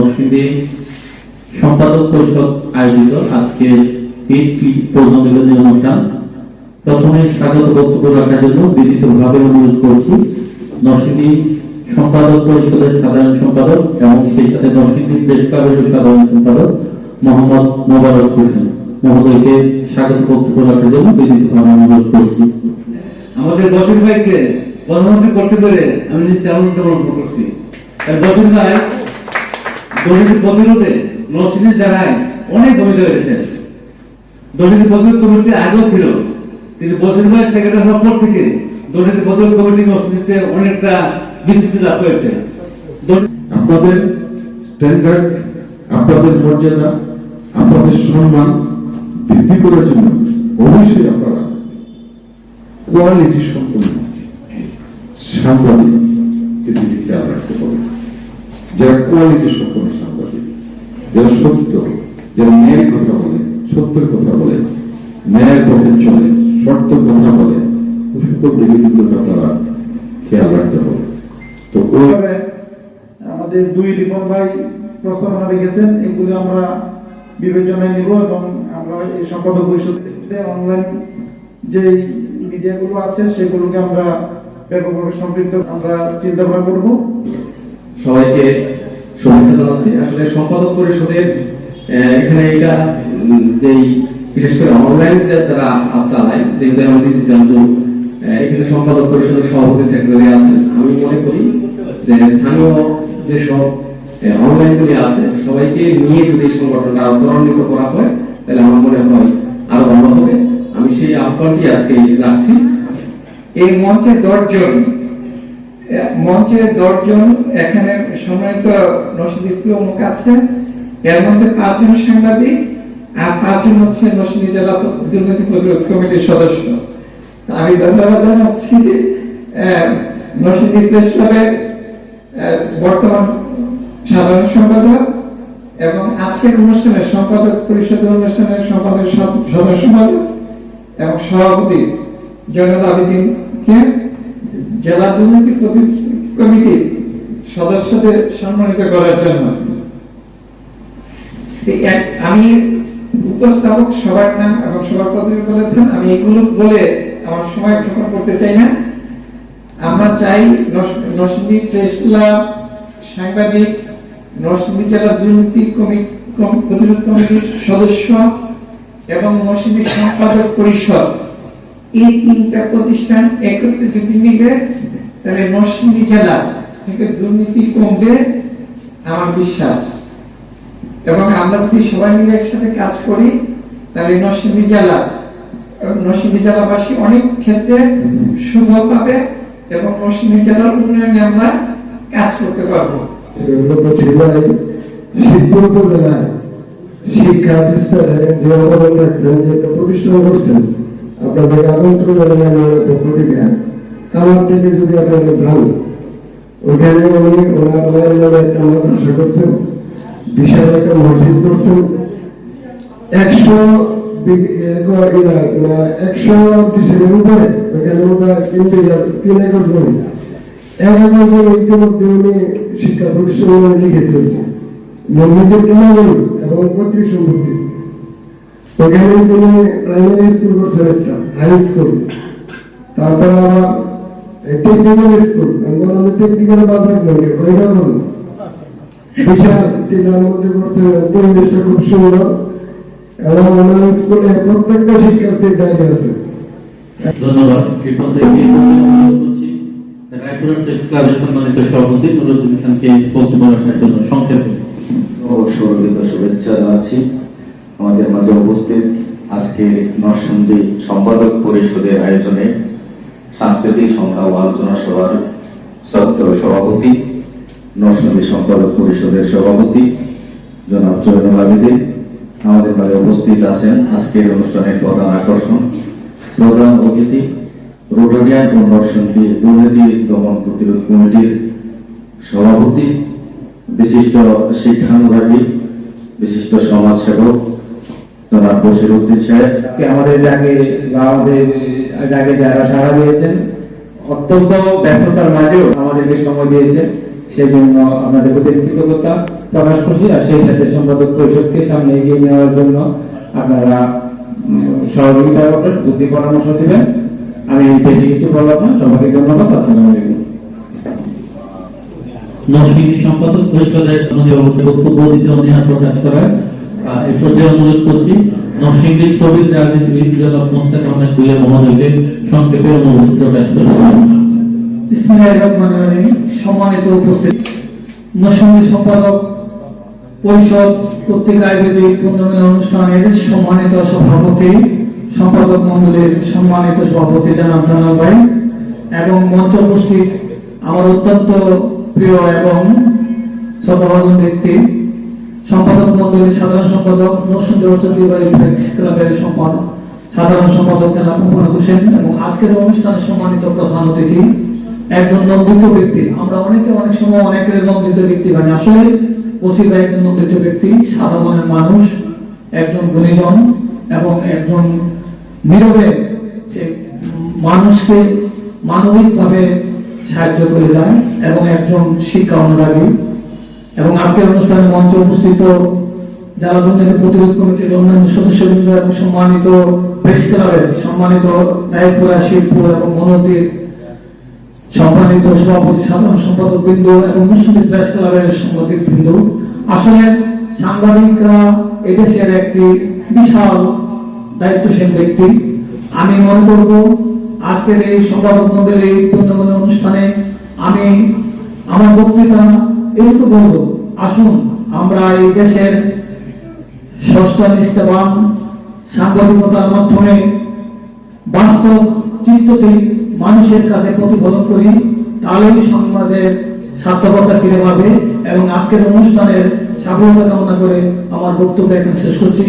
নরসিংদী সম্পাদক পরিষদ আয়োজিত আজকে ঈদ পূর্ণ মিলনী অনুষ্ঠান। প্রথমে স্বাগত বক্তব্য রাখার জন্য বিনীতভাবে অনুরোধ করছি। নরসিংদী সম্পাদক পরিষদের সাধারণ সম্পাদক এবং সেই সাথে নরসিংদী প্রেস ক্লাবের সাধারণ সম্পাদক মোহাম্মদ মোবারক হোসেন। মহোদয়কে স্বাগত বক্তব্য রাখার জন্য বিনীতভাবে অনুরোধ করছি। আমাদের বসির ভাইকে প্রধানমন্ত্রী করতে পেরে আমি নিশ্চয় আনন্দ করছি। বসির ভাই দুর্নীতি প্রতিরোধে নরসিংদী জেলায় অনেক ভূমিকা রেখেছেন দুর্নীতি প্রতিরোধ কমিটি আগেও ছিল, কিন্তু বসির ভাই সেক্রেটারি হওয়ার পর থেকে দুর্নীতি প্রতিরোধ কমিটি নরসিংদীতে অনেকটা বিস্তৃতি লাভ করেছে। আপনাদের স্ট্যান্ডার্ড আপনাদের মর্যাদা, আপনাদের সম্মান বৃদ্ধি করার জন্য অবশ্যই আপনারা কোয়ালিটি সম্পন্ন সাংবাদিক এদিকে খেয়াল রাখতে হবে যারা কোয়ালিটি সম্পন্ন সাংবাদিক, যারা সত্য, যারা ন্যায়ের কথা বলে, সত্যের কথা বলে, ন্যায়ের পথে চলে সত্য কথা বলে সকল দিকে কিন্তু আপনারা খেয়াল রাখতে হবে তো আমাদের দুই রিপন ভাই প্রস্তাবনা রেখেছেন এগুলো আমরা বিবেচনায় নিব এবং আমরা এই সম্পাদক পরিষদে অনলাইন যে মিডিয়াগুলো আছে, সেগুলোকে আমরা ব্যাপকভাবে সম্পৃক্ত আমরা চিন্তা ভাবনা করব। সবাইকে শুভেচ্ছা জানাচ্ছি। আসলে সম্পাদক পরিষদের এখানে এটা যেই, বিশেষ করে অনলাইন যারা চালায়, যেহেতু এমন ডিসিশন তো এখানে সম্পাদক পরিষদের সভাপতি সেক্রেটারি আছেন। আমি মনে করি যে স্থানীয় যেসব অনলাইন গুলি আছে, সবাইকে নিয়ে যদি সংগঠনটা আরও ত্বরান্বিত করা হয়, তাহলে আমার মনে হয় আরও ভালো হবে। আমি সেই আহ্বানটি আজকে রাখছি। এই মঞ্চে দশজন মঞ্চে দশজন, এখানে সম্মানিত প্রমুখ আছে। এর মধ্যে পাঁচজন সাংবাদিক আর পাঁচজন হচ্ছে নরসিংদী জেলা দুর্নীতি প্রতিরোধ কমিটির সদস্য। আমি ধন্যবাদ জানাচ্ছি নরসিংদী প্রেস ক্লাবের বর্তমান সাধারণ সম্পাদক এবং আজকের অনুষ্ঠানে সম্পাদক, পরিষদের অনুষ্ঠানের সম্পাদক সদ- সদস্য এবং সভাপতি জয়নাল আবেদিনকে জেলা দুর্নীতি কমিটির সদস্যদের সম্মানিত করার জন্য। আমি উপস্থাপক সবার নাম এবং সবার পদবি বলেছেন। আমি এগুলো বলে আমার সময় ক্ষেপণ করতে চাই না। আমরা চাই নস- নরসিংদী প্রেস ক্লাব, সাংবাদিক নরসিংদী জেলা দুর্নীতি কমিটি প্রতিরোধ কমিটির সদস্য এবং নরসিংদী সম্পাদক পরিষদ। এই তিনটা প্রতিষ্ঠান একত্রে যদি মিলে, তাহলে নরসিংদী জেলা থেকে দুর্নীতি কমবে, আমার বিশ্বাস। এবং আমরা যদি সবাই মিলে একসাথে কাজ করি, তাহলে নরসিংদী জেলা নরসিংদী জেলাবাসী অনেক ক্ষেত্রে শুভ পাবে, এবং নরসিংদী জেলার উন্নয়নে আমরা কাজ করতে পারব। শিক্ষা বিস্তারে যে অবদান রাখছেন, যে একটা প্রতিষ্ঠান করছেন আপনাদের আমন্ত্রণ জানাই আমাদের পক্ষ থেকে কামার থেকে যদি আপনারা যান ওখানে উনি ওনার মায়ের নামে একটা মাদ্রাসা করছেন, বিশাল একটা মসজিদ করছেন, একশো মানে শিক্ষা প্রতিষ্ঠানে লিখে এবং পৈতৃক সম্পত্তি ওখানে তিনি প্রাইমারি স্কুল করছেন একটা হাই স্কুল তারপরে আবার টেকনিক্যাল স্কুল আমি টেকনিক্যাল বাদ রাখবেন কয়টা করুন বিশাল টিলার মধ্যে করছেন পরিবেশটা খুব সুন্দর। এবং ওনার স্কুলে প্রত্যেকটা শিক্ষার্থীর ডায়েরি আছে। ধন্যবাদ। রায়পুরের প্রেস ক্লাবের সম্মানিত সভাপতি নুরুদ্দিন খানকে বক্তব্য রাখার জন্য সংক্ষেপে। সর্বিত শুভেচ্ছা জানাচ্ছি। আমাদের মাঝে উপস্থিত আজকে নরসিংদী সম্পাদক পরিষদের আয়োজনে সাংস্কৃতিক সন্ধ্যা ও আলোচনা সভার সত্ত্বেও সভাপতি, নরসিংদী সম্পাদক পরিষদের সভাপতি, জনাব জয়নুল আবেদিন। আমাদের মাঝে উপস্থিত আছেন আজকের অনুষ্ঠানের প্রধান আকর্ষণ, প্রধান অতিথি, রোটারিয়ান ও নরসিংদী দুর্নীতি দমন প্রতিরোধ কমিটির সভাপতি, বিশিষ্ট শিক্ষানুরাগী, বিশিষ্ট সমাজসেবক জনাব বসির উদ্দিন সাহেব আমাদের বা আমাদের ডাকে যারা সাড়া দিয়েছেন অত্যন্ত ব্যস্ততার মাঝেও আমাদেরকে সময় দিয়েছেন। সেজন্য আমাদের প্রতি কৃতজ্ঞতা প্রকাশ করছি আর সেই সাথে সম্পাদক পরিষদকে সামনে এগিয়ে নেওয়ার জন্য আপনারা সহযোগিতা করবেন বুদ্ধি পরামর্শ দিবেন। আমি বেশি কিছু বললাম না। সবাইকে ধন্যবাদ। আসসালামু আলাইকুম। নরসিংদী সম্পাদক পরিষদের বক্তব্য দিতে অনীহা প্রকাশ আহ, এই পর্যায়ে অনুরোধ করছি। নরসিংদীর প্রবীণ রাজনীতিবিদ জনাব মোস্তাক আহমেদ ভুইয়া মহোদয়কে সংক্ষেপে অনুরোধ প্রকাশ রহমান সম্মানিত উপস্থিতি। নরসিংদী সম্পাদক, পরিষদ কর্তৃক আয়োজিত এই পূর্ণমিলন অনুষ্ঠানের সম্মানিত সভাপতি, সম্পাদক মন্ডলীর সম্মানিত সভাপতি জানাব জানাব ভাই, এবং মঞ্চ উপস্থিত আমার অত্যন্ত প্রিয় এবং শ্রদ্ধাভাজন ব্যক্তি সম্পাদক মন্ডলীর সাধারণ সম্পাদক ঐতিহ্যবাহী ফ্লেক্স ক্লাবের সম্পাদক সাধারণ সম্পাদক জনাব মোহাম্মদ হোসেন এবং আজকের অনুষ্ঠানের সম্মানিত প্রধান অতিথি একজন নন্দিত ব্যক্তি। আমরা অনেকে অনেক সময় অনেকের নন্দিত ব্যক্তি মানে আসলে ওসি ভাই একজন নন্দিত ব্যক্তি সাধারণের মানুষ, একজন গুণীজন এবং একজন নীরবে সে মানুষকে মানবিকভাবে সাহায্য করে যায় এবং একজন শিক্ষা অনুরাগী। এবং আজকের অনুষ্ঠানে মঞ্চে উপস্থিত যারা দুর্নীতি প্রতিরোধ কমিটির অন্যান্য সদস্যবৃন্দ এবং সম্মানিত সম্মানিত রায়পুরা শিবপুর এবং সম্মানিত সভাপতি, সাধারণ সম্পাদক বৃন্দ এবং মুসলিম প্রেস ক্লাবের বৃন্দ। আসলে সাংবাদিকরা এদেশের একটি বিশাল দায়িত্বশীল ব্যক্তি। আমি মনে করব আজকের এই সম্পাদক মন্দিরের এই পূর্ণমূল্য অনুষ্ঠানে আমি আমার বক্তৃতা এইটুকু বন্ধু, আসুন, আমরা এই দেশের ষষ্ঠ নিষ্ঠাবান সাংবাদিকতার মাধ্যমে বাস্তব চিত্রটি মানুষের কাছে প্রতিফলন করি। তাহলেই সংবাদের সার্থকতা ফিরে পাবে এবং আজকের অনুষ্ঠানের সাফল্যতা কামনা করে আমার বক্তব্য এখন শেষ করছি।